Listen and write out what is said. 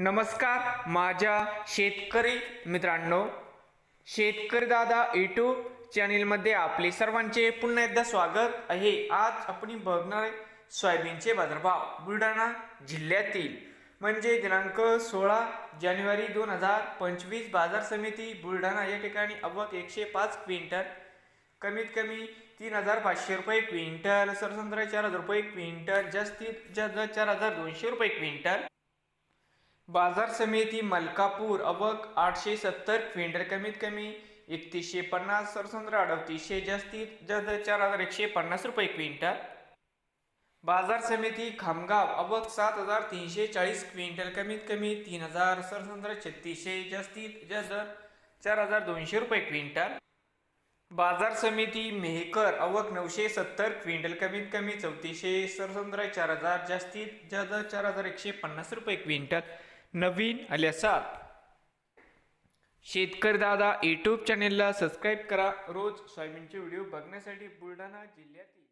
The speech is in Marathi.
नमस्कार माझ्या शेतकरी मित्रांनो शेतकरी दादा यूट्यूब चॅनेलमध्ये आपले सर्वांचे पुन्हा एकदा स्वागत आहे. आज आपण बघणार आहे सोयाबीनचे बाजारभाव. बुलढाणा जिल्ह्यातील म्हणजे दिनांक सोळा जानेवारी दोन हजार पंचवीस बाजार समिती बुलढाणा या ठिकाणी अवक एकशे पाच क्विंटल कमीत कमी तीन हजार पाचशे रुपये क्विंटल सरसंत्रा चार हजार रुपये क्विंटल जास्तीत जास्त चार हजार दोनशे रुपये क्विंटल. बाजार समिती मलकापूर अवक आठशे सत्तर क्विंटल कमीत कमी एकतीसशे पन्नास सरसंद्र अडतीसशे जास्तीत जास्त चार हजार एकशे पन्नास रुपये क्विंटल. बाजार समिती खामगाव अवक सात हजार तीनशे चाळीस क्विंटल कमीत कमी तीन हजार सरसंद्र छत्तीसशे जास्तीत जास्त चार हजार दोनशे रुपये क्विंटल. बाजार समिती मेहकर अवक नऊशे सत्तर क्विंटल कमीत कमी चौतीसशे सरसंद्र चार हजार जास्तीत जास्त चार हजार एकशे पन्नास रुपये क्विंटल. नवीन आल्यासात शेतकरी दादा यूट्यूब चॅनेलला सबस्क्राईब करा. रोज सोयाबीनचे व्हिडिओ बघण्यासाठी बुलढाणा जिल्ह्यातील